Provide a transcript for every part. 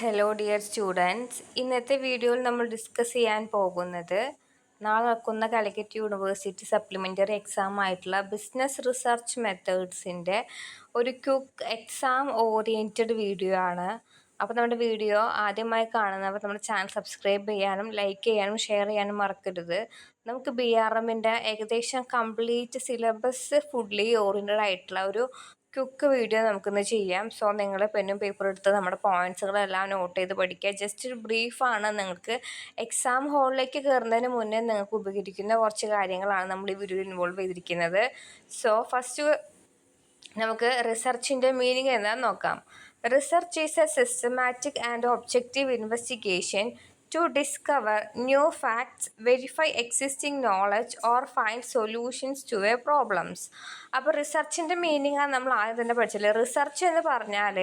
Hello dear students ഇന്നത്തെ വീഡിയോയിൽ നമ്മൾ ഡിസ്കസ് ചെയ്യാൻ പോകുന്നത് നാളെ നടക്കുന്ന കാലിക്കറ്റ് യൂണിവേഴ്സിറ്റി സപ്ലിമെന്ററി എക്സാം ആയിട്ടുള്ള ബിസിനസ് റിസർച്ച് മെത്തേഡ്സിന്റെ ഒരു ക്യുക്ക് എക്സാം ഓറിയന്റഡ് വീഡിയോ ആണ്. അപ്പോൾ നമ്മുടെ വീഡിയോ ആദ്യമായി കാണുന്നവർ നമ്മുടെ ചാനൽ സബ്സ്ക്രൈബ് ചെയ്യാനും ലൈക്ക് ചെയ്യാനും ഷെയർ ചെയ്യാനും മറക്കരുത്. നമുക്ക് ബി ആർ എമ്മിന്റെ ഏകദേശം കംപ്ലീറ്റ് സിലബസ് ഫുഡ്ലി ഓറിയന്റഡ് ആയിട്ടുള്ള ഒരു ക്വിക്ക് വീഡിയോ നമുക്കിന്ന് ചെയ്യാം. സോ നിങ്ങൾ പെന്നും പേപ്പർ എടുത്ത് നമ്മുടെ പോയിന്റ്സുകളെല്ലാം നോട്ട് ചെയ്ത് പഠിക്കുക. ജസ്റ്റ് ഒരു ബ്രീഫാണ് നിങ്ങൾക്ക് എക്സാം ഹോളിലേക്ക് കയറുന്നതിന് മുന്നേ നിങ്ങൾക്ക് ഉപകരിക്കുന്ന കുറച്ച് കാര്യങ്ങളാണ് നമ്മൾ ഈ വീഡിയോയിൽ ഇൻവോൾവ് ചെയ്തിരിക്കുന്നത്. സോ ഫസ്റ്റ് നമുക്ക് റിസർച്ചിന്റെ മീനിങ് എന്താണെന്ന് നോക്കാം. Research is a systematic and objective investigation to discover new facts verify existing knowledge or find solutions to a problems അപ്പോൾ റിസർച്ചിന്റെ മീനിങ് നമ്മൾ ആദ്യം തന്നെ പഠിച്ചത്. റിസർച്ച് എന്ന് പറഞ്ഞാൽ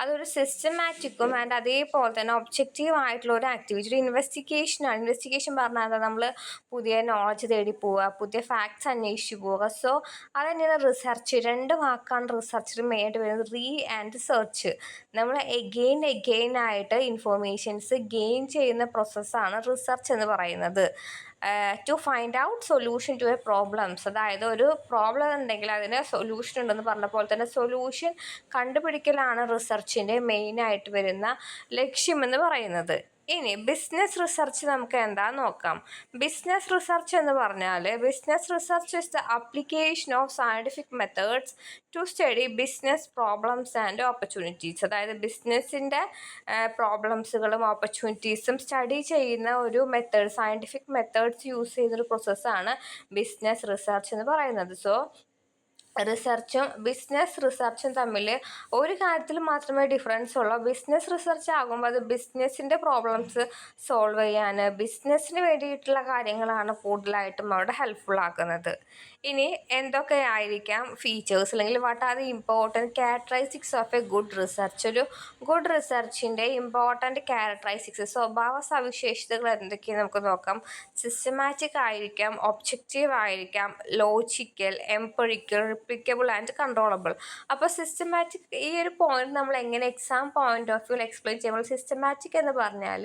അതൊരു സിസ്റ്റമാറ്റിക്കും ആൻഡ് അതേപോലെ തന്നെ ഒബ്ജക്റ്റീവ് ആയിട്ടുള്ള ഒരു ആക്ടിവിറ്റി ഒരു ഇൻവെസ്റ്റിഗേഷനാണ് ഇൻവെസ്റ്റിഗേഷൻ പറഞ്ഞാൽ നമ്മൾ പുതിയ നോളജ് തേടി പോവുക പുതിയ ഫാക്ട്സ് അന്വേഷിച്ച് പോവുക. സോ അത് തന്നെയാണ് റിസർച്ച് രണ്ട് വാക്കാണ് റിസർച്ചിൽ മെയിനായിട്ട് വരുന്നത്. റീ ആൻഡ് സെർച്ച് നമ്മൾ എഗെയിൻ എഗെയിൻ ആയിട്ട് ഇൻഫോർമേഷൻസ് ഗെയിൻ ചെയ്യുന്ന പ്രോസസ്സാണ് റിസർച്ച് എന്ന് പറയുന്നത്. To find out solution to a problems അതായത് ഒരു പ്രോബ്ലം ഉണ്ടെങ്കിൽ അതിന് സൊല്യൂഷൻ ഉണ്ടെന്ന് പറഞ്ഞ പോലെ തന്നെ സൊല്യൂഷൻ കണ്ടുപിടിക്കലാണ് റിസർച്ചിന്റെ മെയിനായിട്ട് വരുന്ന ലക്ഷ്യമെന്ന് പറയുന്നത്. ഇനി ബിസിനസ് റിസർച്ച് നമുക്ക് എന്താ നോക്കാം. ബിസിനസ് റിസർച്ച് എന്ന് പറഞ്ഞാൽ business research is the application of scientific methods to study business problems and opportunities അതായത് ബിസിനസ്സിന്റെ പ്രോബ്ലംസുകളും ഓപ്പർച്യൂണിറ്റീസും സ്റ്റഡി ചെയ്യുന്ന ഒരു മെത്തേഡ് സയന്റിഫിക് മെത്തേഡ്സ് യൂസ് ചെയ്യുന്നൊരു പ്രോസസ്സാണ് ബിസിനസ് റിസർച്ച് എന്ന് പറയുന്നത്. സോ റിസർച്ചും ബിസിനസ് റിസർച്ചും തമ്മിൽ ഒരു കാര്യത്തിൽ മാത്രമേ ഡിഫറൻസ് ഉള്ളൂ. ബിസിനസ് റിസർച്ച് ആകുമ്പോൾ അത് ബിസിനസ്സിന്റെ പ്രോബ്ലംസ് സോൾവ് ചെയ്യാൻ ബിസിനസ്സിന് വേണ്ടിയിട്ടുള്ള കാര്യങ്ങളാണ് കൂടുതലായിട്ടും അവിടെ ഹെൽപ്ഫുൾ ആക്കുന്നത്. ഇനി എന്തൊക്കെ ആയിരിക്കാം ഫീച്ചേഴ്സ് അല്ലെങ്കിൽ what are the important characteristics of a good research ഒരു ഗുഡ് റിസർച്ചിന്റെ ഇമ്പോർട്ടന്റ് ക്യാരക്ടറൈസ്റ്റിക്സ് സ്വഭാവ സവിശേഷതകൾ എന്തൊക്കെയാണ് നമുക്ക് നോക്കാം. സിസ്റ്റമാറ്റിക് ആയിരിക്കാം ഒബ്ജക്റ്റീവ് ആയിരിക്കാം logical empirical replicable and controllable അപ്പോൾ സിസ്റ്റമാറ്റിക് ഈ ഒരു പോയിന്റ് നമ്മൾ എങ്ങനെ exam point of view explain ചെയ്യുമ്പോൾ സിസ്റ്റമാറ്റിക് എന്ന് പറഞ്ഞാൽ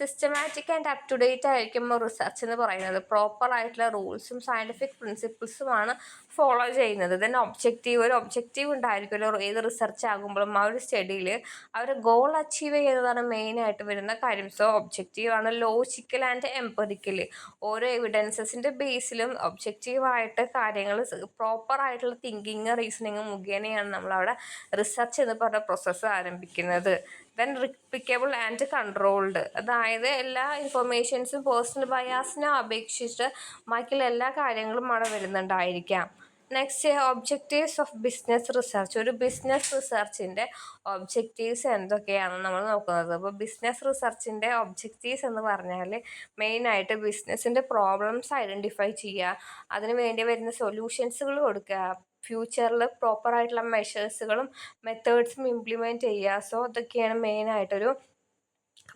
systematic and up to date ആയിരിക്കും റിസർച്ച് എന്ന് പറയുന്നത്. പ്രോപ്പർ ആയിട്ടുള്ള റൂൾസും സയന്റിഫിക് പ്രിൻസിപ്പിൾസുമാണ് ഫോളോ ചെയ്യുന്നത്. ദെൻ ഒബ്ജക്റ്റീവ് ഒരു ഒബ്ജക്റ്റീവ് ഉണ്ടായിരിക്കുമല്ലോ. ഏത് റിസർച്ച് ആകുമ്പോഴും ആ ഒരു സ്റ്റഡിയിൽ അവർ ഗോൾ അച്ചീവ് ചെയ്യുന്നതാണ് മെയിനായിട്ട് വരുന്ന കാര്യം. സോ ഒബ്ജക്റ്റീവ് ആണ് ലോജിക്കൽ ആൻഡ് എംപറിക്കൽ ഓരോ എവിഡൻസസിന്റെ ബേസിലും ഒബ്ജക്റ്റീവായിട്ട് കാര്യങ്ങൾ പ്രോപ്പർ ആയിട്ടുള്ള തിങ്കിങ് റീസണിങ് മുഖേനയാണ് നമ്മളവിടെ റിസർച്ച് എന്ന് പറഞ്ഞ പ്രോസസ്സ് ആരംഭിക്കുന്നത്. ദെൻ റിപ്പിക്കബിൾ ആൻഡ് കൺട്രോൾഡ് അതായത് എല്ലാ ഇൻഫർമേഷൻസും പേഴ്സണൽ ബയാസിനെ അപേക്ഷിച്ച് ബാക്കിയുള്ള എല്ലാ കാര്യങ്ങളും അവിടെ വരുന്നുണ്ടായിരിക്കാം. Next objectives of business research ഒരു ബിസിനസ് റിസർച്ചിന്റെ ഒബ്ജക്റ്റീവ്സ് എന്തൊക്കെയാണ് നമ്മൾ നോക്കുന്നത്? അപ്പോൾ ബിസിനസ് റിസർച്ചിന്റെ ഒബ്ജക്റ്റീവ്സ് എന്ന് പറഞ്ഞാൽ മെയിനായിട്ട് ബിസിനസ്സിന്റെ പ്രോബ്ലംസ് ഐഡന്റിഫൈ ചെയ്യുക. അതിന് വേണ്ടി വരുന്ന സൊല്യൂഷൻസുകൾ കൊടുക്കുക. ഫ്യൂച്ചറിൽ പ്രോപ്പറായിട്ടുള്ള മെഷേഴ്സുകളും മെത്തേഡ്സും ഇംപ്ലിമെന്റ് ചെയ്യുക. സോ അതൊക്കെയാണ് മെയിനായിട്ടൊരു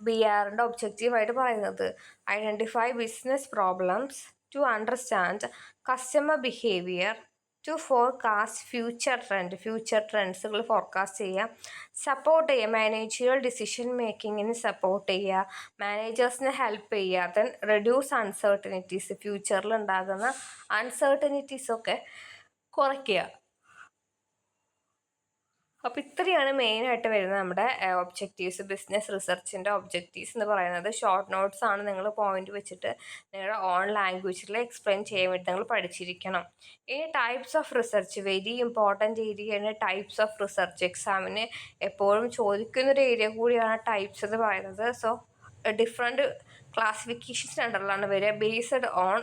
ബി ആറിന്റെ ഒബ്ജക്റ്റീവായിട്ട് പറയുന്നത്. Identify business problems to understand customer behaviour to forecast future trend future ട്രെൻഡ്സുകൾ forecast ചെയ്യുക. സപ്പോർട്ട് ചെയ്യുക. മാനേജറിയൽ ഡിസിഷൻ മേക്കിങ്ങിന് സപ്പോർട്ട് ചെയ്യുക. മാനേജേഴ്സിനെ ഹെൽപ്പ് ചെയ്യുക. ദെൻ റെഡ്യൂസ് അൺസർട്ടനിറ്റീസ് ഫ്യൂച്ചറിൽ ഉണ്ടാകുന്ന അൺസർട്ടനിറ്റീസൊക്കെ കുറയ്ക്കുക. അപ്പോൾ ഇത്രയാണ് മെയിനായിട്ട് വരുന്നത് നമ്മുടെ ഒബ്ജക്റ്റീവ്സ് ബിസിനസ് റിസർച്ചിന്റെ ഒബ്ജക്റ്റീവ്സ് എന്ന് പറയുന്നത്. ഷോർട്ട് നോട്ട്സ് ആണ് നിങ്ങൾ പോയിന്റ് വെച്ചിട്ട് നിങ്ങളുടെ ഓൺ ലാംഗ്വേജിൽ എക്സ്പ്ലെയിൻ ചെയ്യാൻ വേണ്ടി നിങ്ങൾ പഠിച്ചിരിക്കണം. ഇനി types of research very important ഏരിയയാണ് ടൈപ്സ് ഓഫ് റിസർച്ച് എക്സാമിന് എപ്പോഴും ചോദിക്കുന്നൊരു ഏരിയ കൂടിയാണ് ടൈപ്സ് എന്ന് പറയുന്നത്. സോ ഡിഫറെന്റ് ക്ലാസിഫിക്കേഷൻസ് അണ്ടറിലാണ് വരിക. ബേസ്ഡ് ഓൺ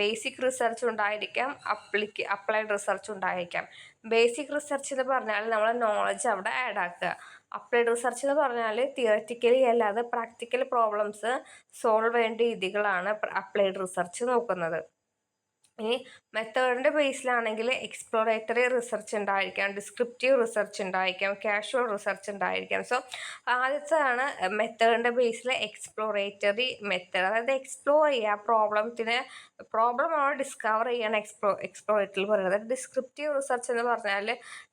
ബേസിക് റിസർച്ച് ഉണ്ടായിരിക്കാം അപ്ലിക്ക് അപ്ലൈഡ് റിസർച്ച് ഉണ്ടായിരിക്കാം. ബേസിക് റിസർച്ച് എന്ന് പറഞ്ഞാൽ നമ്മൾ നോളജ് അവിടെ ആഡ് ആക്കുക. അപ്ലൈഡ് റിസർച്ച് എന്ന് പറഞ്ഞാൽ തിയററ്റിക്കലി അല്ലാതെ പ്രാക്ടിക്കൽ പ്രോബ്ലംസ് സോൾവ് ചെയ്യേണ്ട രീതികളാണ് അപ്ലൈഡ് റിസർച്ച് നോക്കുന്നത്. ഇനി മെത്തേഡിന്റെ ബേസിലാണെങ്കിൽ എക്സ്പ്ലോറേറ്ററി റിസർച്ച് ഉണ്ടായിരിക്കാം ഡിസ്ക്രിപ്റ്റീവ് റിസർച്ച് ഉണ്ടായിരിക്കാം കാഷ്വൽ റിസർച്ച് ഉണ്ടായിരിക്കാം. സോ ആദ്യത്തെയാണ് മെത്തേഡിന്റെ ബേസിൽ എക്സ്പ്ലോറേറ്ററി മെത്തേഡ് അതായത് എക്സ്പ്ലോർ ചെയ്യുക പ്രോബ്ലത്തിന് പ്രോബ്ലം നമ്മൾ ഡിസ്കവർ ചെയ്യാൻ എക്സ്പ്ലോ എക്സ്പ്ലോറേറ്ററിൽ പറയുന്നത് ഡിസ്ക്രിപ്റ്റീവ് റിസർച്ച് എന്ന് പറഞ്ഞാൽ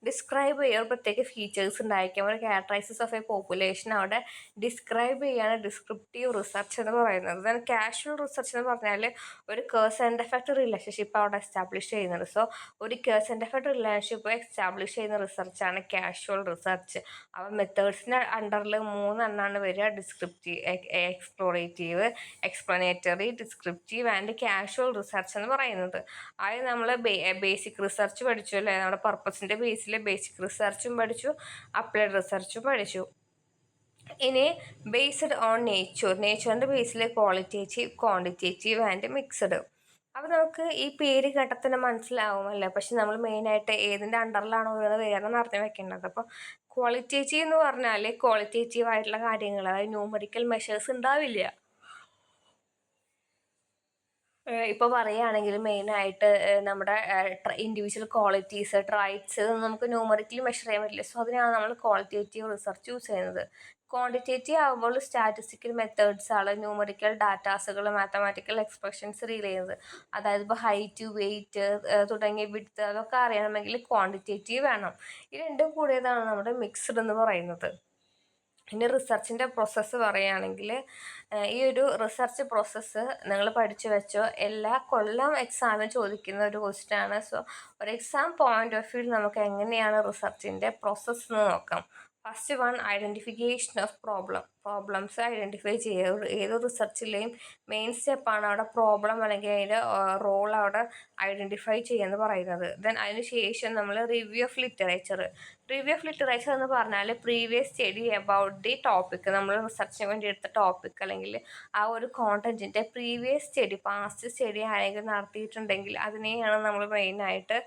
ഡിസ്ക്രൈബ് ചെയ്യുക ഒരു പ്രത്യേക ഫീച്ചേഴ്സ് ഉണ്ടായിരിക്കാം. ഒരു ക്യാരക്ടറൈസിസ് ഓഫ് എ പോപ്പുലേഷൻ അവിടെ ഡിസ്ക്രൈബ് ചെയ്യാണ് ഡിസ്ക്രിപ്റ്റീവ് റിസർച്ച് എന്ന് പറയുന്നത്. ദെൻ കാഷ്വൽ റിസർച്ച് എന്ന് പറഞ്ഞാൽ ഒരു കേസ് ആൻഡ് എഫക്റ്റ് റിലേഷൻഷിപ്പ് അവിടെ എസ്റ്റാബ്ലിഷ് ചെയ്യുന്നുണ്ട്. സോ ഒരു case and effect relationship establish ചെയ്യുന്ന റിസർച്ചാണ് കാഷ്വൽ റിസർച്ച് അപ്പോൾ മെത്തേഡ്സിന്റെ അണ്ടറിൽ മൂന്നെണ്ണമാണ് വരിക. Descriptive explorative explanatory descriptive and casual research എന്ന് പറയുന്നത്. അത് നമ്മൾ ബേസിക് റിസർച്ച് പഠിച്ചു അല്ലേ? നമ്മുടെ പർപ്പസിന്റെ ബേസിൽ ബേസിക് റിസർച്ചും പഠിച്ചു അപ്ലൈഡ് റിസർച്ചും പഠിച്ചു. ഇനി ബേസ്ഡ് ഓൺ നേച്ചർ നേച്ചറിന്റെ ബേസിൽ ക്വാളിറ്റേറ്റീവ് ക്വാണ്ടിറ്റേറ്റീവ് ആൻഡ് മിക്സഡ് അപ്പോൾ നമുക്ക് ഈ പേര് കേട്ടത്തന്നെ മനസ്സിലാവുമല്ലോ പക്ഷെ നമ്മൾ മെയിനായിട്ട് ഏതിന്റെ അണ്ടറിലാണ് ഉള്ളത് വേറെ നിറഞ്ഞു വെക്കേണ്ടത്. അപ്പോൾ ക്വാളിറ്റേറ്റീവ് എന്ന് പറഞ്ഞാൽ ക്വാളിറ്റേറ്റീവ് ആയിട്ടുള്ള കാര്യങ്ങൾ അതായത് ന്യൂമറിക്കൽ മെഷേഴ്സ് ഉണ്ടാവില്ല. ഇപ്പോൾ പറയുകയാണെങ്കിൽ മെയിനായിട്ട് നമ്മുടെ ഇൻഡിവിജ്വൽ ക്വാളിറ്റീസ് ട്രൈറ്റ്സ് നമുക്ക് ന്യൂമറിക്കലി മെഷർ ചെയ്യാൻ പറ്റില്ല. സോ അതിനാണ് നമ്മൾ ക്വാളിറ്റേറ്റീവ് റിസർച്ച് യൂസ് ചെയ്യുന്നത്. ക്വാണ്ടിറ്റേറ്റീവ് ആകുമ്പോൾ സ്റ്റാറ്റിസ്റ്റിക്കൽ മെത്തേഡ്സ് ആണ് ന്യൂമറിക്കൽ ഡാറ്റാസുകൾ മാത്തമാറ്റിക്കൽ എക്സ്പ്രഷൻസ് റീൽ ചെയ്യുന്നത്. അതായത് ഇപ്പോൾ ഹൈറ്റ് വെയിറ്റ് തുടങ്ങിയ വിഡ്ത്ത് അതൊക്കെ അറിയണമെങ്കിൽ ക്വാണ്ടിറ്റേറ്റീവ് വേണം. ഈ രണ്ടും കൂടിയതാണ് നമ്മുടെ മിക്സ്ഡ് എന്ന് പറയുന്നത്. ഇനി റിസർച്ചിന്റെ പ്രോസസ്സ് പറയുകയാണെങ്കിൽ ഈ ഒരു റിസർച്ച് പ്രോസസ്സ് നിങ്ങൾ പഠിച്ചു വെച്ചോ എല്ലാ കൊല്ലം എക്സാമിന് ചോദിക്കുന്ന ഒരു ക്വസ്റ്റ്യൻ സോ ഒരു എക്സാം പോയിന്റ് ഓഫ് വ്യൂ നമുക്ക് എങ്ങനെയാണ് റിസർച്ചിന്റെ പ്രോസസ്സ് എന്ന് നോക്കാം. First one identification of problem problems identify ചെയ്യുക ഏതൊരു റിസർച്ചിലെയും മെയിൻ സ്റ്റെപ്പാണ് അവിടെ പ്രോബ്ലം അല്ലെങ്കിൽ അതിന്റെ റോൾ അവിടെ ഐഡന്റിഫൈ ചെയ്യുക പറയുന്നത്. ദെൻ അതിന് ശേഷം നമ്മൾ review of literature review of literature എന്ന് പറഞ്ഞാൽ previous study about the topic നമ്മൾ റിസർച്ചിന് വേണ്ടി എടുത്ത ടോപ്പിക് അല്ലെങ്കിൽ ആ ഒരു കോണ്ടന്റിന്റെ പ്രീവിയസ് സ്റ്റഡി പാസ്റ്റ് സ്റ്റഡി ആരെങ്കിലും നടത്തിയിട്ടുണ്ടെങ്കിൽ അതിനെയാണ് നമ്മൾ മെയിനായിട്ട്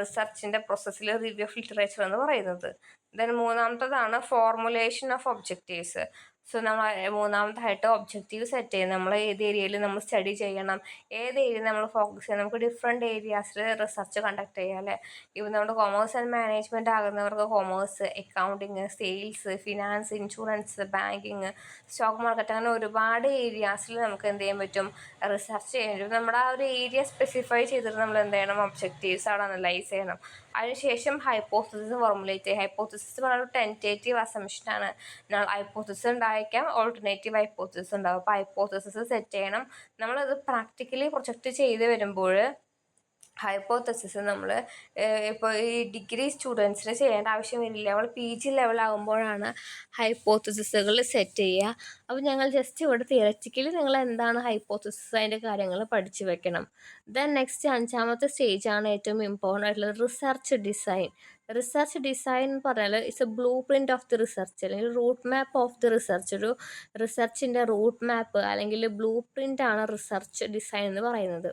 റിസർച്ചിന്റെ പ്രോസസ്സിൽ റിവ്യൂ ഓഫ് ലിറ്ററേച്ചർ എന്ന് പറയുന്നത്. ദെൻ മൂന്നാമത്തതാണ് ഫോർമുലേഷൻ ഓഫ് ഒബ്ജക്റ്റീവ്സ് സോ നമ്മൾ മൂന്നാമതായിട്ട് ഒബ്ജക്റ്റീവ് സെറ്റ് ചെയ്യും. നമ്മൾ ഏത് ഏരിയയിൽ നമ്മൾ സ്റ്റഡി ചെയ്യണം. ഏത് ഏരിയ നമ്മൾ ഫോക്കസ് ചെയ്യണം. നമുക്ക് ഡിഫറെന്റ് ഏരിയാസിൽ റിസർച്ച് കണ്ടക്ട് ചെയ്യാം അല്ലേ? ഇപ്പം നമ്മുടെ commerce and management ആകുന്നവർക്ക് commerce accounting sales finance insurance banking stock market അങ്ങനെ ഒരുപാട് ഏരിയാസിൽ നമുക്ക് എന്ത് ചെയ്യാൻ പറ്റും? റിസർച്ച് ചെയ്യാൻ പറ്റും. നമ്മുടെ ആ ഒരു ഏരിയ സ്പെസിഫൈ ചെയ്തിട്ട് നമ്മൾ എന്ത് ചെയ്യണം? ഒബ്ജക്റ്റീവ്സ് അവിടെ അനലൈസ് ചെയ്യണം. അതിനുശേഷം ഹൈപ്പോസിസ് ഫോർമുലേറ്റ് ചെയ്യുക ഹൈപ്പോസിസ് പറയുന്നത് ടെന്റേറ്റീവ് അസംഷനാണ് ഹൈപ്പോസിസ് ഉണ്ടായിരിക്കാം ഓൾട്ടർനേറ്റീവ് ഹൈപ്പോസിസ് ഉണ്ടാവും. അപ്പോൾ ഹൈപ്പോസിസ് സെറ്റ് ചെയ്യണം. നമ്മളത് പ്രാക്ടിക്കലി പ്രൊജക്റ്റ് ചെയ്ത് വരുമ്പോൾ ഹൈപ്പോത്തസിസ് നമ്മൾ ഇപ്പോൾ ഈ ഡിഗ്രി സ്റ്റുഡൻസിന് ചെയ്യേണ്ട ആവശ്യം വരില്ല നമ്മൾ പി ജി ലെവലാകുമ്പോഴാണ് ഹൈപ്പോത്തസിസുകൾ സെറ്റ് ചെയ്യുക. അപ്പോൾ ഞങ്ങൾ ജസ്റ്റ് ഇവിടെ തിയററ്റിക്കലി നിങ്ങൾ എന്താണ് ഹൈപ്പോത്തസിസ് അതിന്റെ കാര്യങ്ങൾ പഠിച്ചു വെക്കണം. ദെൻ നെക്സ്റ്റ് അഞ്ചാമത്തെ സ്റ്റേജാണ് ഏറ്റവും ഇമ്പോർട്ടന്റ് ആയിട്ടുള്ളത് റിസർച്ച് ഡിസൈൻ റിസർച്ച് ഡിസൈൻ എന്ന് പറഞ്ഞാൽ it's a blueprint of the research അല്ലെങ്കിൽ route map of the research ഒരു റിസർച്ചിന്റെ റൂട്ട് മാപ്പ് അല്ലെങ്കിൽ ബ്ലൂ പ്രിന്റ് ആണ് റിസർച്ച് ഡിസൈൻ എന്ന് പറയുന്നത്.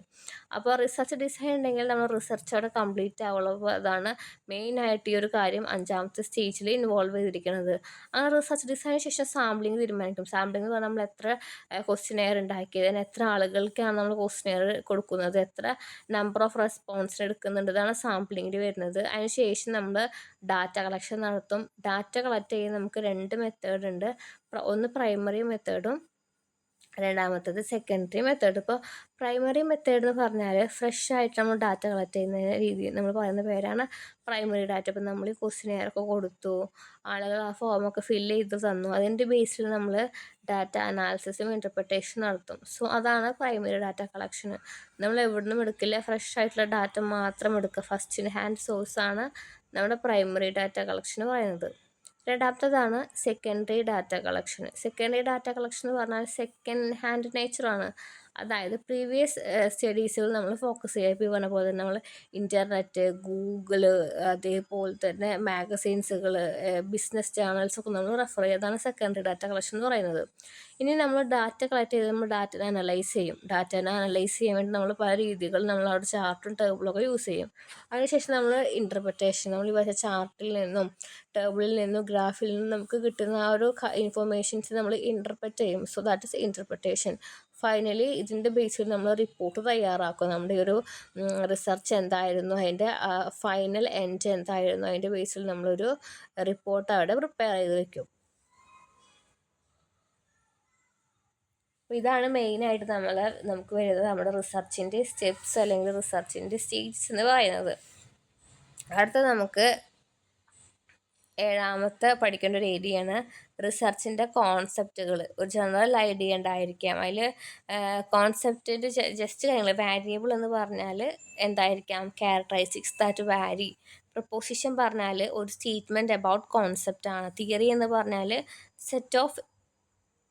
അപ്പോൾ റിസർച്ച് ഡിസൈൻ ഉണ്ടെങ്കിൽ നമ്മൾ റിസർച്ച് അവിടെ കംപ്ലീറ്റ് ആവുള്ളൂ. അപ്പോൾ അതാണ് മെയിനായിട്ട് ഈ ഒരു കാര്യം അഞ്ചാമത്തെ സ്റ്റേജിൽ ഇൻവോൾവ് ചെയ്തിരിക്കുന്നത്. അങ്ങനെ റിസർച്ച് ഡിസൈനിന് ശേഷം സാമ്പിളിങ് തീരുമാനിക്കും സാമ്പിളിംഗ് എന്ന് പറഞ്ഞാൽ നമ്മൾ എത്ര ക്വസ്റ്റിനെയർ ഉണ്ടാക്കിയത് എത്ര ആളുകൾക്കാണ് നമ്മൾ ക്വസ്റ്റിനെയർ കൊടുക്കുന്നത് എത്ര നമ്പർ ഓഫ് റെസ്പോൺസ് എടുക്കുന്നുണ്ട് ഇതാണ് സാമ്പിളിങ്ങിൽ വരുന്നത്. അതിന് ശേഷം നമ്മൾ ഡാറ്റ കളക്ഷൻ നടത്തും. ഡാറ്റ കളക്ട് ചെയ്യാൻ നമുക്ക് രണ്ട് മെത്തേഡ് ഉണ്ട്. ഒന്ന് പ്രൈമറി മെത്തേഡും രണ്ടാമത്തത് സെക്കൻഡറി മെത്തേഡ് ഇപ്പോൾ പ്രൈമറി മെത്തേഡ് എന്ന് പറഞ്ഞാൽ ഫ്രഷ് ആയിട്ട് നമ്മൾ ഡാറ്റ കളക്ട് ചെയ്യുന്ന രീതി നമ്മൾ പറയുന്ന പേരാണ് പ്രൈമറി ഡാറ്റ ഇപ്പം നമ്മൾ ഈ ക്വസ്റ്റിനെയറൊക്കെ കൊടുത്തു ആളുകൾ ആ ഫോമൊക്കെ ഫില്ല് ചെയ്ത് തന്നു. അതിന്റെ ബേസിൽ നമ്മൾ ഡാറ്റ അനാലിസിസും ഇന്റർപ്രിട്ടേഷനും നടത്തും. സോ അതാണ് പ്രൈമറി ഡാറ്റ കളക്ഷൻ നമ്മൾ എവിടുന്നും എടുക്കില്ല. ഫ്രഷ് ആയിട്ടുള്ള ഡാറ്റ മാത്രം എടുക്കുക. ഫസ്റ്റ് ഹാൻഡ് സോഴ്സാണ് നമ്മുടെ പ്രൈമറി ഡാറ്റ കളക്ഷൻ പറയുന്നത്. രണ്ടാമത്തതാണ് secondary data collection secondary data collection എന്ന് പറഞ്ഞാൽ സെക്കൻഡ് ഹാൻഡ് നേച്ചറാണ് അതായത് പ്രീവിയസ് സ്റ്റഡീസുകൾ നമ്മൾ ഫോക്കസ് ചെയ്യുക. ഇപ്പോൾ പറഞ്ഞ പോലെ തന്നെ നമ്മൾ ഇന്റർനെറ്റ് ഗൂഗിൾ അതേപോലെ തന്നെ മാഗസീൻസുകൾ ബിസിനസ് ചാനൽസൊക്കെ നമ്മൾ റെഫർ ചെയ്യുക സെക്കൻഡറി ഡാറ്റ കളക്ഷൻ എന്ന് പറയുന്നത്. ഇനി നമ്മൾ ഡാറ്റ കളക്ട് ചെയ്ത് നമ്മൾ ഡാറ്റനെ അനലൈസ് ചെയ്യും. ഡാറ്റനെ അനലൈസ് ചെയ്യാൻ വേണ്ടി നമ്മൾ പല രീതികൾ നമ്മൾ അവിടെ ചാർട്ടും ടേബിളൊക്കെ യൂസ് ചെയ്യും. അതിനുശേഷം നമ്മൾ ഇന്റർപ്രിട്ടേഷൻ നമ്മൾ ഈ വച്ച ചാർട്ടിൽ നിന്നും ടേബിളിൽ നിന്നും ഗ്രാഫിൽ നിന്നും നമുക്ക് കിട്ടുന്ന ആ ഒരു ഇൻഫർമേഷൻസ് നമ്മൾ ഇന്റർപ്രറ്റ് ചെയ്യും. So that is interpretation finally ഇതിന്റെ ബേസിൽ നമ്മൾ റിപ്പോർട്ട് തയ്യാറാക്കും. നമ്മുടെ ഒരു റിസർച്ച് എന്തായിരുന്നു അതിന്റെ ഫൈനൽ എൻഡ് എന്തായിരുന്നു അതിന്റെ ബേസിൽ നമ്മളൊരു റിപ്പോർട്ട് അവിടെ പ്രിപ്പയർ ചെയ്ത് വയ്ക്കും അപ്പോൾ ഇതാണ് മെയിനായിട്ട് നമ്മൾ നമുക്ക് വരുന്നത് നമ്മുടെ റിസർച്ചിന്റെ സ്റ്റെപ്സ് അല്ലെങ്കിൽ റിസർച്ചിന്റെ സ്റ്റേജ്സ് എന്ന് പറയുന്നത്. അടുത്ത നമുക്ക് ഏഴാമത്തെ പഠിക്കേണ്ട ഒരു ഏരിയയാണ് റിസർച്ചിന്റെ കോൺസെപ്റ്റുകൾ ഒരു ജനറൽ ഐഡിയ ഉണ്ടായിരിക്കാം. അതിൽ കോൺസെപ്റ്റിന്റെ ജസ്റ്റ് കാര്യങ്ങൾ വാരിയബിൾ എന്ന് പറഞ്ഞാൽ എന്തായിരിക്കാം? ക്യാരക്ടറൈസിക്സ് ദാറ്റ് വാരി പ്രപ്പോസിഷൻ പറഞ്ഞാൽ ഒരു സ്റ്റേറ്റ്മെന്റ് അബൌട്ട് കോൺസെപ്റ്റ് ആണ്. തിയറി എന്ന് പറഞ്ഞാൽ set of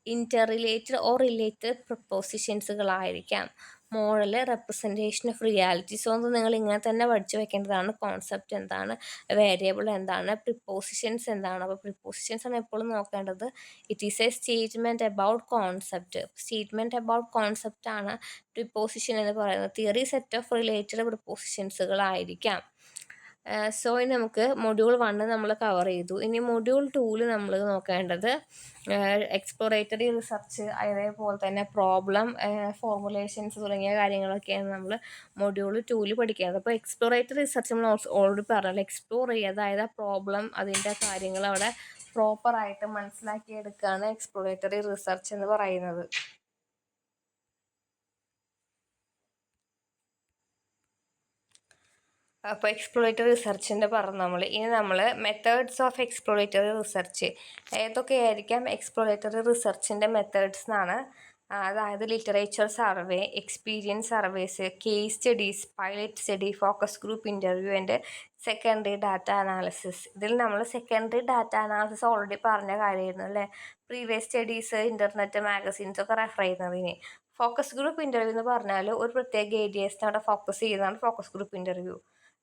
interrelated or related പ്രപ്പോസിഷൻസുകളായിരിക്കാം model representation of reality so ഒന്നും നിങ്ങൾ ഇങ്ങനെ തന്നെ പഠിച്ചു വെക്കേണ്ടതാണ്. കോൺസെപ്റ്റ് എന്താണ്? വേരിയബിൾ എന്താണ്? പ്രിപ്പോസിഷൻസ് എന്താണ്? അപ്പോൾ പ്രിപ്പോസിഷൻസ് ആണ് എപ്പോഴും നോക്കേണ്ടത്. It is a statement about concept statement about concept ആണ് പ്രിപ്പോസിഷൻ എന്ന് പറയുന്നത്. തിയറി സെറ്റ് ഓഫ് റിലേറ്റഡ് പ്രിപ്പോസിഷൻസുകളായിരിക്കാം സോ ഇനി നമുക്ക് മൊഡ്യൂൾ വണ്ണ് നമ്മൾ കവർ ചെയ്തു. ഇനി മൊഡ്യൂൾ ടൂവിൽ നമ്മൾ നോക്കേണ്ടത് എക്സ്പ്ലോറേറ്ററി റിസർച്ച് അതേപോലെ തന്നെ പ്രോബ്ലം ഫോർമുലേഷൻസ് തുടങ്ങിയ കാര്യങ്ങളൊക്കെയാണ് നമ്മൾ മൊഡ്യൂൾ ടൂവിൽ പഠിക്കുന്നത് അപ്പോൾ എക്സ്പ്ലോറേറ്ററി റിസർച്ച് നമ്മൾ ഓൾറെഡി പറഞ്ഞല്ലോ. എക്സ്പ്ലോർ ചെയ്യുക അതായത് ആ പ്രോബ്ലം അതിന്റെ കാര്യങ്ങൾ അവിടെ പ്രോപ്പറായിട്ട് മനസ്സിലാക്കിയെടുക്കുകയാണ് എക്സ്പ്ലോറേറ്ററി റിസർച്ച് എന്ന് പറയുന്നത്. അപ്പോൾ എക്സ്പ്ലോറേറ്ററി റിസർച്ചിന്റെ പറഞ്ഞു നമ്മൾ ഇനി നമ്മൾ മെത്തേഡ്സ് ഓഫ് എക്സ്പ്ലോറേറ്ററി റിസർച്ച് ഏതൊക്കെയായിരിക്കാം എക്സ്പ്ലോറേറ്ററി റിസർച്ചിന്റെ മെത്തേഡ്സ് എന്നാണ് അതായത് literature survey experience surveys case studies pilot study focus group interview and secondary data analysis ഇതിൽ നമ്മൾ സെക്കൻഡറി ഡാറ്റ അനാലിസിസ് ഓൾറെഡി പറഞ്ഞ കാര്യമായിരുന്നു അല്ലേ? പ്രീവിയസ് സ്റ്റഡീസ് ഇന്റർനെറ്റ് മാഗസീൻസ് ഒക്കെ റെഫർ ചെയ്യുന്നതിന്. ഫോക്കസ് ഗ്രൂപ്പ് ഇന്റർവ്യൂ എന്ന് പറഞ്ഞാൽ ഒരു പ്രത്യേക ഏരിയസിനെ അവിടെ ഫോക്കസ് ചെയ്യുന്നതാണ് focus group interview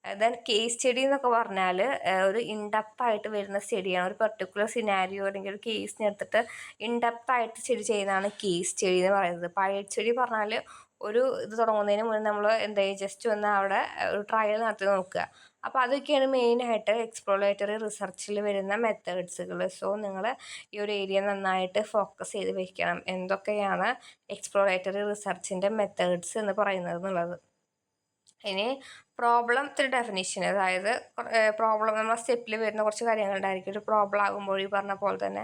then case study എന്നൊക്കെ പറഞ്ഞാൽ ഒരു ഇൻഡപ്പായിട്ട് വരുന്ന സ്റ്റഡിയാണ് ഒരു പെർട്ടിക്കുലർ സിനാരിയോ അല്ലെങ്കിൽ ഒരു കേസിനെ എടുത്തിട്ട് ഇൻഡെപ്ത് ആയിട്ട് സ്റ്റഡി ചെയ്യുന്നതാണ് കേസ് സ്റ്റഡി എന്ന് പറയുന്നത്. പഴയ സ്റ്റഡി പറഞ്ഞാൽ ഒരു ഇത് തുടങ്ങുന്നതിന് മുന്നേ നമ്മൾ എന്താ ജസ്റ്റ് ഒന്ന് അവിടെ ഒരു ട്രയൽ നടത്തി നോക്കുക. അപ്പോൾ അതൊക്കെയാണ് മെയിനായിട്ട് എക്സ്പ്ലോറേറ്ററി റിസർച്ചിൽ വരുന്ന മെത്തേഡ്സുകൾ സോ നിങ്ങൾ ഈ ഒരു ഏരിയ നന്നായിട്ട് ഫോക്കസ് ചെയ്ത് വെക്കണം. എന്തൊക്കെയാണ് എക്സ്പ്ലോറേറ്ററി റിസർച്ചിന്റെ മെത്തേഡ്സ് എന്ന് പറയുന്നത് എന്നുള്ളത്. ഇനി പ്രോബ്ലത്തിന്റെ ഡെഫിനിഷൻ അതായത് പ്രോബ്ലം നമ്മൾ സ്റ്റെപ്പിൽ വരുന്ന കുറച്ച് കാര്യങ്ങളുണ്ടായിരിക്കും. ഒരു പ്രോബ്ലം ആകുമ്പോൾ ഈ പറഞ്ഞ പോലെ തന്നെ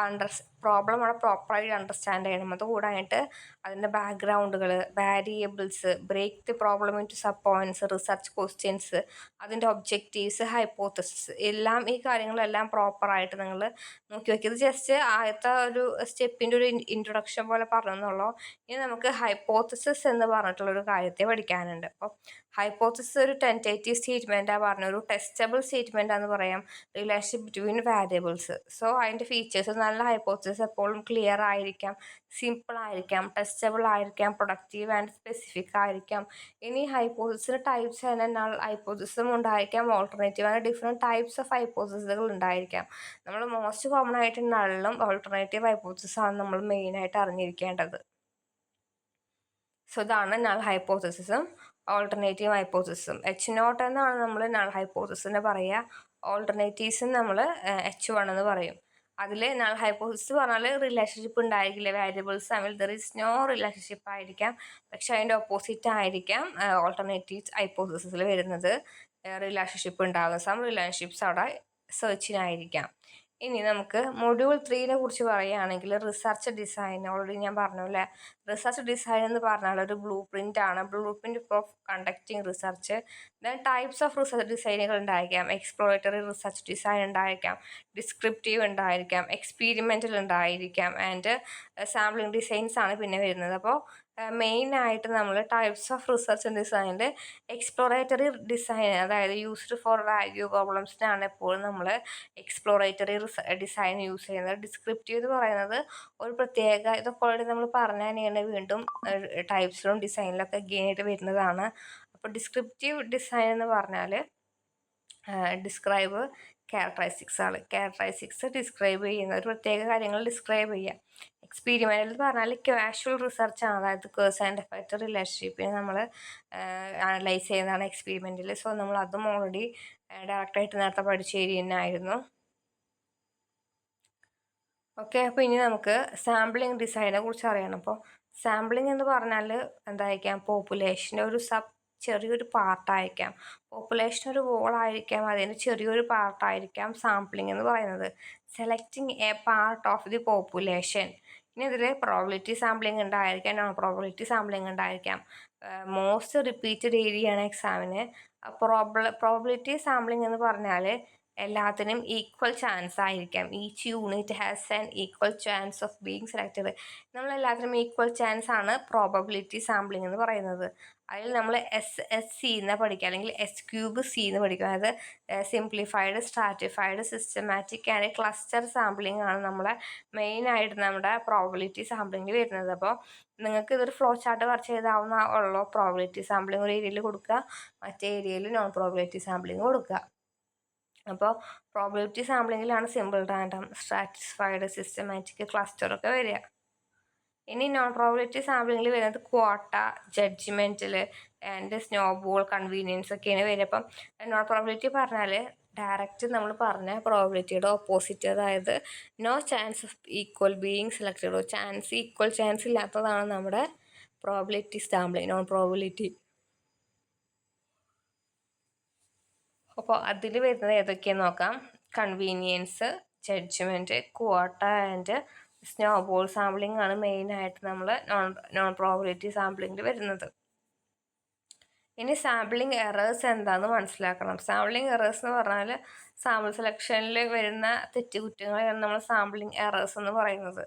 അണ്ടർ പ്രോബ്ലം അവിടെ പ്രോപ്പറായിട്ട് അണ്ടർസ്റ്റാൻഡ് ചെയ്യണം. അതുകൂടായിട്ട് അതിന്റെ ബാക്ക്ഗ്രൗണ്ടുകൾ variables break the problem into sub points research questions അതിന്റെ ഒബ്ജക്റ്റീവ്സ് ഹൈപ്പോത്തസിസ് എല്ലാം ഈ കാര്യങ്ങളെല്ലാം പ്രോപ്പറായിട്ട് നിങ്ങൾ നോക്കി വയ്ക്കുക ഇത് ജസ്റ്റ് ആദ്യത്തെ ഒരു സ്റ്റെപ്പിന്റെ ഒരു ഇൻട്രൊഡക്ഷൻ പോലെ പറഞ്ഞെന്നുള്ളൂ ഇനി നമുക്ക് ഹൈപ്പോത്തസിസ് എന്ന് പറഞ്ഞിട്ടുള്ളൊരു കാര്യത്തെ പഠിക്കാനുണ്ട്. അപ്പോൾ ഹൈപ്പോത്തസിസ് ഒരു ടെന്റേറ്റീവ് സ്റ്റേറ്റ്മെന്റാണ് പറഞ്ഞ ഒരു ടെസ്റ്റബിൾ സ്റ്റേറ്റ്മെന്റാന്ന് പറയാം. റിലേഷൻഷിപ്പ് ബിറ്റ്വീൻ വാരിയബിൾസ് സോ അതിന്റെ ഫീച്ചേഴ്സ് നല്ല ഹൈപ്പോത്തസിസ് എപ്പോഴും ക്ലിയർ ആയിരിക്കാം. സിമ്പിൾ ആയിരിക്കാം. ടെസ്റ്റബിൾ ആയിരിക്കാം. പ്രൊഡക്റ്റീവ് ആൻഡ് സ്പെസിഫിക് ആയിരിക്കാം. ഇനി ഹൈപ്പോസിസിന് ടൈപ്സ് തന്നെ നൾ ഹൈപ്പോസിസും ഉണ്ടായിരിക്കാം. ഓൾട്ടർനേറ്റീവ് അങ്ങനെ ഡിഫറെന്റ് ടൈപ്സ് ഓഫ് ഹൈപ്പോസിസുകൾ ഉണ്ടായിരിക്കാം. നമ്മൾ മോസ്റ്റ് കോമൺ ആയിട്ട് നള്ളും ഓൾട്ടർനേറ്റീവ് ഹൈപ്പോസിസാണ് നമ്മൾ മെയിനായിട്ട് അറിഞ്ഞിരിക്കേണ്ടത്. സോ ഇതാണ് നൾ ഹൈപ്പോസിസും ഓൾട്ടർനേറ്റീവ് ഹൈപ്പോസിസും എച്ച് നോട്ട് എന്നാണ് നമ്മൾ നൾ ഹൈപ്പോസിസിനെ പറയുക ഓൾട്ടർനേറ്റീവ്സും നമ്മൾ എച്ച് വൺ എന്ന് പറയും. അതിൽ നൾ ഹൈപ്പോസിസ് പറഞ്ഞാൽ റിലേഷൻഷിപ്പ് ഉണ്ടായിരിക്കില്ല. വാരിയബിൾസ് തമ്മിൽ ദർ ഇസ് നോ റിലേഷൻഷിപ്പ് ആയിരിക്കാം. പക്ഷെ അതിന്റെ ഓപ്പോസിറ്റ് ആയിരിക്കാം ഓൾട്ടർനേറ്റീവ് ഹൈപ്പോസിസിൽ വരുന്നത്. റിലേഷൻഷിപ്പ് ഉണ്ടാകുന്ന സം റിലേഷൻഷിപ്സ് അവിടെ സെർച്ചിനായിരിക്കാം ഇനി നമുക്ക് മൊഡ്യൂൾ ത്രീനെ കുറിച്ച് പറയുകയാണെങ്കിൽ റിസർച്ച് ഡിസൈൻ ഓൾറെഡി ഞാൻ പറഞ്ഞു അല്ലേ റിസർച്ച് ഡിസൈൻ എന്ന് പറഞ്ഞാൽ ഒരു ബ്ലൂ പ്രിന്റ് ആണ്. Blue print of conducting research then types of research ഡിസൈനുകൾ ഉണ്ടായിരിക്കാം. എക്സ്പ്ലോറേറ്ററി റിസർച്ച് ഡിസൈൻ ഉണ്ടായിരിക്കാം. ഡിസ്ക്രിപ്റ്റീവ് ഉണ്ടായിരിക്കാം. എക്സ്പീരിമെന്റൽ ഉണ്ടായിരിക്കാം. ആൻഡ് സാമ്പിളിംഗ് ഡിസൈൻസ് ആണ് പിന്നെ വരുന്നത്. അപ്പോൾ മെയിനായിട്ട് നമ്മൾ ടൈപ്സ് ഓഫ് റിസർച്ച് ആൻഡ് ഡിസൈനിൽ എക്സ്പ്ലോറേറ്ററി ഡിസൈൻ അതായത് യൂസ്ഡ് ഫോർ വാല്യൂ പ്രോബ്ലംസിനാണ് എപ്പോഴും നമ്മൾ എക്സ്പ്ലോറേറ്ററി ഡിസൈൻ യൂസ് ചെയ്യുന്നത്. ഡിസ്ക്രിപ്റ്റീവ് എന്ന് പറയുന്നത് ഒരു പ്രത്യേക ഇതൊക്കെ ഓൾറെഡി നമ്മൾ പറഞ്ഞു തന്നെയാണ് വീണ്ടും ടൈപ്സിലും ഡിസൈനിലൊക്കെ ഗെയിൻ വരുന്നതാണ്. അപ്പോൾ ഡിസ്ക്രിപ്റ്റീവ് ഡിസൈൻ എന്ന് പറഞ്ഞാൽ ഡിസ്ക്രൈബ് ക്യാരക്ടറിസ്റ്റിക്സ് ആണ്. ക്യാരക്ടറിസ്റ്റിക്സ് ഡിസ്ക്രൈബ് ചെയ്യുന്ന ഒരു പ്രത്യേക കാര്യങ്ങൾ ഡിസ്ക്രൈബ് ചെയ്യുക എക്സ്പീരിമെന്റൽ പറഞ്ഞാൽ റിസർച്ച് ആണ്. അതായത് കേഴ്സ് ആൻഡ് എഫക്റ്റ് റിലേഷൻഷിപ്പിനെ നമ്മൾ അനലൈസ് ചെയ്യുന്നതാണ് എക്സ്പീരിമെന്റിൽ സോ നമ്മൾ അതും ഓൾറെഡി ഡയറക്റ്റായിട്ട് നേരത്തെ പഠിച്ച ഏരിയ തന്നെയായിരുന്നു ഓക്കെ അപ്പോൾ ഇനി നമുക്ക് സാമ്പിളിംഗ് ഡിസൈനെ കുറിച്ച് അറിയണം. അപ്പോൾ സാമ്പിളിംഗ് എന്ന് പറഞ്ഞാൽ എന്തായിരിക്കാം? പോപ്പുലേഷന്റെ ഒരു സബ് ചെറിയൊരു പാർട്ടായിരിക്കാം പോപ്പുലേഷൻ ഒരു വോളായിരിക്കാം അതിന് ചെറിയൊരു പാർട്ടായിരിക്കാം സാമ്പിളിംഗ് എന്ന് പറയുന്നത്. Selecting a part of the population ഇനി ഇതിൽ പ്രോബിലിറ്റി സാമ്പിളിംഗ് ഉണ്ടായിരിക്കാം നോൺ പ്രോബിലിറ്റി സാമ്പിളിംഗ് ഉണ്ടായിരിക്കാം. മോസ്റ്റ് റിപ്പീറ്റഡ് ഏരിയയാണ് എക്സാമിന് പ്രോബ്ല പ്രോബിലിറ്റി സാമ്പിളിംഗ് എന്ന് പറഞ്ഞാൽ എല്ലാത്തിനും ഈക്വൽ ചാൻസ് ആയിരിക്കാം. Each unit has an equal chance of being selected നമ്മൾ എല്ലാത്തിനും ഈക്വൽ ചാൻസ് ആണ് പ്രോബബിലിറ്റി സാമ്പിളിംഗ് എന്ന് പറയുന്നത്. അതിൽ നമ്മൾ എസ് എസ് സി എന്ന് പഠിക്കുക. അല്ലെങ്കിൽ എസ് ക്യൂബ് സി എന്ന് പഠിക്കുക. അതായത് simplified stratified systematic and cluster sampling ആണ് നമ്മളെ മെയിനായിട്ട് നമ്മുടെ പ്രോബിലിറ്റി സാമ്പിളിംഗ് വരുന്നത്. അപ്പോൾ നിങ്ങൾക്ക് ഇതൊരു ഫ്ലോ ചാർട്ട് വർക്ക് ചെയ്താവുന്ന ഉള്ളോ പ്രോബിലിറ്റി സാമ്പിളിംഗ് ഒരു ഏരിയയിൽ കൊടുക്കുക. മറ്റേ ഏരിയയിൽ നോൺ പ്രോബിലിറ്റി സാമ്പിളിംഗ് കൊടുക്കുക. അപ്പോൾ പ്രോബിലിറ്റി സാമ്പിളിങ്ങിലാണ് സിമ്പിൾ റാൻഡം സ്ട്രാറ്റിസ്ഫൈഡ് സിസ്റ്റമാറ്റിക് ക്ലസ്റ്ററൊക്കെ വരിക. ഇനി നോൺ പ്രോബിലിറ്റി സാമ്പിളിങ്ങിൽ വരുന്നത് ക്വാട്ട ജഡ്ജ്മെന്റിൽ ആൻഡ് സ്നോബോൾ കൺവീനിയൻസ് ഒക്കെയാണ് വരിക. അപ്പം നോൺ പ്രോബിലിറ്റി പറഞ്ഞാൽ ഡയറക്റ്റ് നമ്മൾ പറഞ്ഞ പ്രോബിലിറ്റിയുടെ ഓപ്പോസിറ്റ് അതായത് no chance of equal being selected chance equal chance ഇല്ലാത്തതാണ് നമ്മുടെ പ്രോബിലിറ്റി സാമ്പിളിങ് നോൺ പ്രോബിലിറ്റി അപ്പോൾ അതിൽ വരുന്നത് ഏതൊക്കെയാണെന്ന് നോക്കാം. Convenience judgement quota and snowball sampling ആണ് മെയിനായിട്ട് നമ്മൾ നോൺ നോൺ പ്രോബിലിറ്റി സാമ്പിളിങ്ങിൽ വരുന്നത്. ഇനി സാമ്പിളിംഗ് എറേഴ്സ് എന്താണെന്ന് മനസ്സിലാക്കണം. സാമ്പിളിംഗ് എറേഴ്സ് എന്ന് പറഞ്ഞാൽ സാമ്പിൾ സെലക്ഷനിൽ വരുന്ന തെറ്റുകുറ്റങ്ങളെയാണ് നമ്മൾ സാമ്പിളിംഗ് എറേഴ്സ് എന്ന് പറയുന്നത്.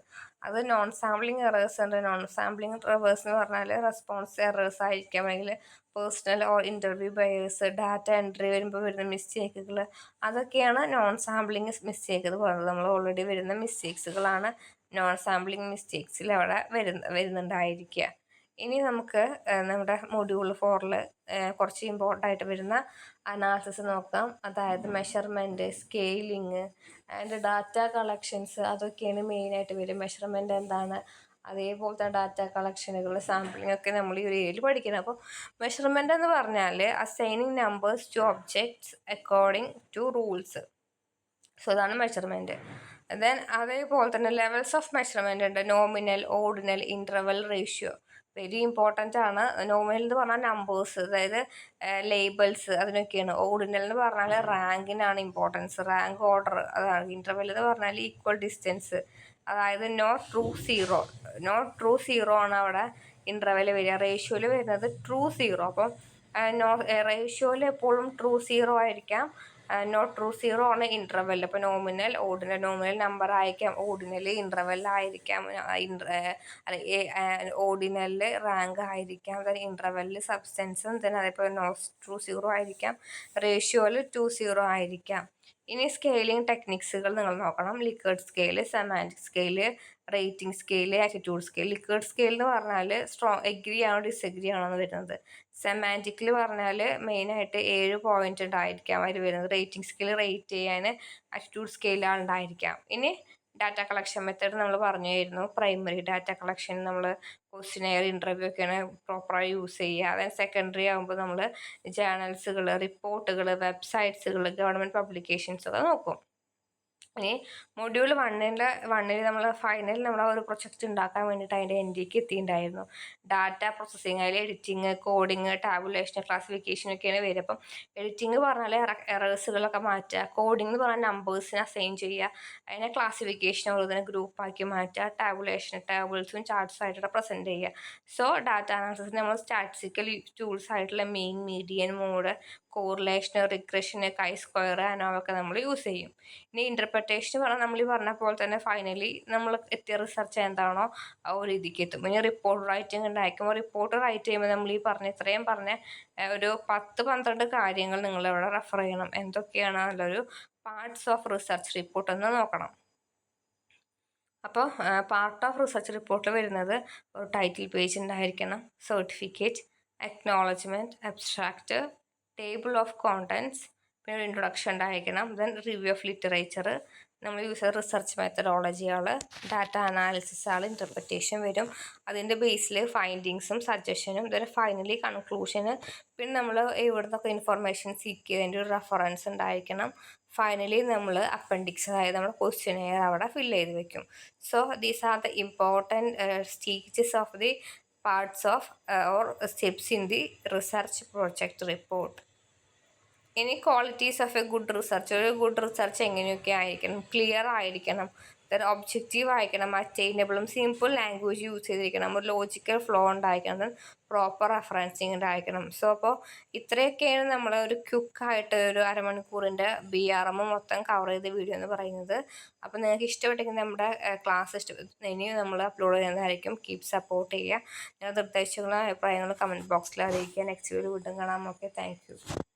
അത് നോൺ സാമ്പിളിംഗ് എറേഴ്സ് ഉണ്ട്. നോൺ സാമ്പിളിംഗ് റിവേഴ്സ് എന്ന് പറഞ്ഞാൽ റെസ്പോൺസ് എറേഴ്സ് ആയിരിക്കാം. അല്ലെങ്കിൽ personal or interview biases data entry വരുമ്പോൾ വരുന്ന മിസ്റ്റേക്കുകൾ അതൊക്കെയാണ് നോൺ സാമ്പിളിംഗ് മിസ്റ്റേക്ക് എന്ന് പറയുന്നത്. നമ്മൾ ഓൾറെഡി വരുന്ന മിസ്റ്റേക്സുകളാണ് നോൺ സാമ്പിളിങ് മിസ്റ്റേക്സിൽ അവിടെ വരുന്ന വരുന്നുണ്ടായിരിക്കുക. ഇനി നമുക്ക് നമ്മുടെ മൊഡ്യൂൾ ഫോറിൽ കുറച്ച് ഇമ്പോർട്ടന്റ് ആയിട്ട് വരുന്ന അനാലിസിസ് നോക്കാം. അതായത് measurement scaling and data collections അതൊക്കെയാണ് മെയിനായിട്ട് വരും മെഷർമെന്റ് എന്താണ്? അതേപോലത്തെ ഡാറ്റ കളക്ഷനുകൾ സാമ്പിളിംഗ് ഒക്കെ നമ്മൾ ഈ ഒരു ഏരിയയിൽ പഠിക്കണം. അപ്പോൾ മെഷർമെന്റ് എന്ന് പറഞ്ഞാൽ assigning numbers to objects according to rules so അതാണ് മെഷർമെന്റ് ദെൻ അതേപോലെ തന്നെ ലെവൽസ് ഓഫ് മെഷർമെന്റ് ഉണ്ട്. Nominal ordinal interval ratio very important ആണ്. നോമിനൽ എന്ന് പറഞ്ഞാൽ നമ്പേഴ്സ് അതായത് ലേബിൾസ് അതിനൊക്കെയാണ്. ഓർഡിനൽ എന്ന് പറഞ്ഞാൽ റാങ്കിനാണ് ഇമ്പോർട്ടൻസ് റാങ്ക് ഓർഡർ അതാണ്. ഇന്റർവെൽ എന്ന് പറഞ്ഞാൽ ഈക്വൽ ഡിസ്റ്റൻസ് അതായത് no true zero no true zero ആണ് അവിടെ ഇന്റർവെൽ വരിക. റേഷ്യോയിൽ വരുന്നത് ട്രൂ സീറോ അപ്പം നോ റേഷ്യോയിൽ എപ്പോഴും ട്രൂ സീറോ ആയിരിക്കാം. നോട്ട് ട്രൂ സീറോ ആണ് ഇന്റർവെൽ അപ്പോൾ നോമിനൽ ഓർഡിനൽ നോമിനൽ നമ്പർ ആയിരിക്കാം. ഓർഡിനൽ ഇന്റർവെൽ ആയിരിക്കാം. ഓർഡിനലിൽ റാങ്ക് ആയിരിക്കാം. അതായത് ഇന്റർവെല്ലിൽ സബ്സ്റ്റൻസും ദെൻ അതേപോലെ നോട്ട് ട്രൂ സീറോ ആയിരിക്കാം. റേഷ്യോയിൽ ടു സീറോ ആയിരിക്കാം. ഇനി സ്കെയിലിംഗ് ടെക്നിക്സുകൾ നിങ്ങൾ നോക്കണം. Likert scale semantic scale rating scale attitude scale Likert scale എന്ന് പറഞ്ഞാൽ സ്ട്രോങ് എഗ്രി ആണോ ഡിസഗ്രി ആണോ എന്ന് വരുന്നത്. സെമാന്റിക്കിൽ പറഞ്ഞാൽ മെയിനായിട്ട് ഏഴ് പോയിന്റ് ഉണ്ടായിരിക്കാം അതിൽ വരുന്നത്. റേറ്റിംഗ് സ്കെയിൽ റേറ്റ് ചെയ്യാൻ ആറ്റിറ്റ്യൂഡ് സ്കെയിലാണ് ഉണ്ടായിരിക്കാം. ഇനി ഡാറ്റ കളക്ഷൻ മെത്തേഡ് നമ്മൾ പറഞ്ഞായിരുന്നു പ്രൈമറി ഡാറ്റ കളക്ഷൻ നമ്മൾ ക്വസ്റ്റിനെയർ ഇന്റർവ്യൂ ഒക്കെയാണ് പ്രോപ്പറായി യൂസ് ചെയ്യുക. അതായത് സെക്കൻഡറി ആകുമ്പോൾ നമ്മൾ ജേണൽസുകൾ റിപ്പോർട്ടുകൾ വെബ്സൈറ്റ്സുകൾ ഗവൺമെന്റ് പബ്ലിക്കേഷൻസ് ഒക്കെ നോക്കും. ഇനി മൊഡ്യൂൾ വണ്ണിന്റെ വണ്ണിൽ നമ്മൾ ഫൈനൽ നമ്മൾ ഒരു പ്രൊജക്റ്റ് ഉണ്ടാക്കാൻ വേണ്ടിയിട്ട് അതിന്റെ എൻഡിക്ക് എത്തിയിട്ടുണ്ടായിരുന്നു ഡാറ്റ പ്രോസസ്സിങ് അതിൽ എഡിറ്റിങ് കോഡിങ് ടാബുലേഷൻ ക്ലാസിഫിക്കേഷൻ ഒക്കെയാണ് വരിക. അപ്പം എഡിറ്റിംഗ് പറഞ്ഞാൽ എറേഴ്സുകളൊക്കെ മാറ്റുക. കോഡിംഗ് എന്ന് പറഞ്ഞാൽ നമ്പേഴ്സിനെ അസൈൻ ചെയ്യുക. അതിനെ ക്ലാസിഫിക്കേഷൻ അതുപോലെ ഗ്രൂപ്പാക്കി മാറ്റുക. ടാബുലേഷൻ ടേബിൾസും ചാർട്ട്സും ആയിട്ട് പ്രസന്റ് ചെയ്യുക. സോ ഡാറ്റ അനാലിസിസ് നമ്മൾ സ്റ്റാറ്റിസ്റ്റിക്കൽ ടൂൾസ് ആയിട്ടുള്ള mean median mode correlation regression chi square അനോവൊക്കെ നമ്മൾ യൂസ് ചെയ്യും. ഇനി ഇന്റർപ്രിട്ടേഷൻ പറഞ്ഞാൽ നമ്മൾ ഈ പറഞ്ഞ പോലെ തന്നെ ഫൈനലി നമ്മൾ എത്തിയ റിസർച്ച് എന്താണോ ആ ഒരു രീതിക്ക് എത്തും. ഇനി റിപ്പോർട്ട് റൈറ്റിംഗ് ഉണ്ടായിരിക്കുമ്പോൾ റിപ്പോർട്ട് റൈറ്റ് ചെയ്യുമ്പോൾ നമ്മൾ ഈ പറഞ്ഞ ഇത്രയും പറഞ്ഞ ഒരു പത്ത് പന്ത്രണ്ട് കാര്യങ്ങൾ നിങ്ങൾ ഇവിടെ റെഫർ ചെയ്യണം. എന്തൊക്കെയാണ് നല്ലൊരു പാർട്സ് ഓഫ് റിസർച്ച് റിപ്പോർട്ട് എന്ന് നോക്കണം. അപ്പോൾ പാർട്ട് ഓഫ് റിസർച്ച് റിപ്പോർട്ടിൽ വരുന്നത് ഒരു ടൈറ്റിൽ പേജ് ഉണ്ടായിരിക്കണം certificate acknowledgement abstract table of contents പിന്നെ ഒരു ഇൻട്രൊഡക്ഷൻ ഉണ്ടായിരിക്കണം ദെൻ റിവ്യൂ ഓഫ് ലിറ്ററേച്ചർ നമ്മൾ യൂസ് ചെയ്ത റിസർച്ച് മെത്തഡോളജികൾ ഡാറ്റ അനാലിസിസ് ആൾ ഇന്റർപ്രിറ്റേഷൻ വരും. അതിന്റെ ബേസിൽ ഫൈൻഡിങ്സും സജഷനും ഇതൊരു ഫൈനലി കൺക്ലൂഷന് പിന്നെ നമ്മൾ ഇവിടുന്നൊക്കെ ഇൻഫർമേഷൻ സീക്ക് ചെയ്തതിന്റെ ഒരു റെഫറൻസ് ഉണ്ടായിരിക്കണം ഫൈനലി നമ്മൾ അപ്പൻഡിക്സ് അതായത് നമ്മൾ ക്വസ്റ്റ്യനെയർ അവിടെ ഫിൽ ചെയ്ത് വെക്കും. So these are the important stages of the parts of or steps in the research project report ഇനി qualities of a good research ഒരു ഗുഡ് റിസർച്ച് എങ്ങനെയൊക്കെ ആയിരിക്കണം? ക്ലിയർ ആയിരിക്കണം. ഒബ്ജക്റ്റീവ് ആയിരിക്കണം. അറ്റൈനബിളും സിമ്പിൾ ലാംഗ്വേജ് യൂസ് ചെയ്തിരിക്കണം. ഒരു ലോജിക്കൽ ഫ്ലോ ഉണ്ടായിരിക്കണം. Proper referencing ഉണ്ടായിരിക്കണം. സോ അപ്പോൾ ഇത്രയൊക്കെയാണ് നമ്മൾ ഒരു ക്യുക്കായിട്ട് ഒരു അരമണിക്കൂറിന്റെ ബി ആർ എം മൊത്തം കവർ ചെയ്ത വീഡിയോ എന്ന് പറയുന്നത്. അപ്പോൾ നിങ്ങൾക്ക് ഇഷ്ടപ്പെട്ടെങ്കിൽ നമ്മുടെ ക്ലാസ് ഇഷ്ടപ്പെട്ടു ഇനിയും നമ്മൾ അപ്ലോഡ് ചെയ്യുന്നതായിരിക്കും. കീപ് സപ്പോർട്ട് ചെയ്യുക. നിങ്ങളുടെ നിർദ്ദേശങ്ങളും അഭിപ്രായങ്ങളും കമന്റ് ബോക്സിൽ അറിയിക്കുക. നെക്സ്റ്റ് വീഡിയോ വീണ്ടും കാണാം. Okay thank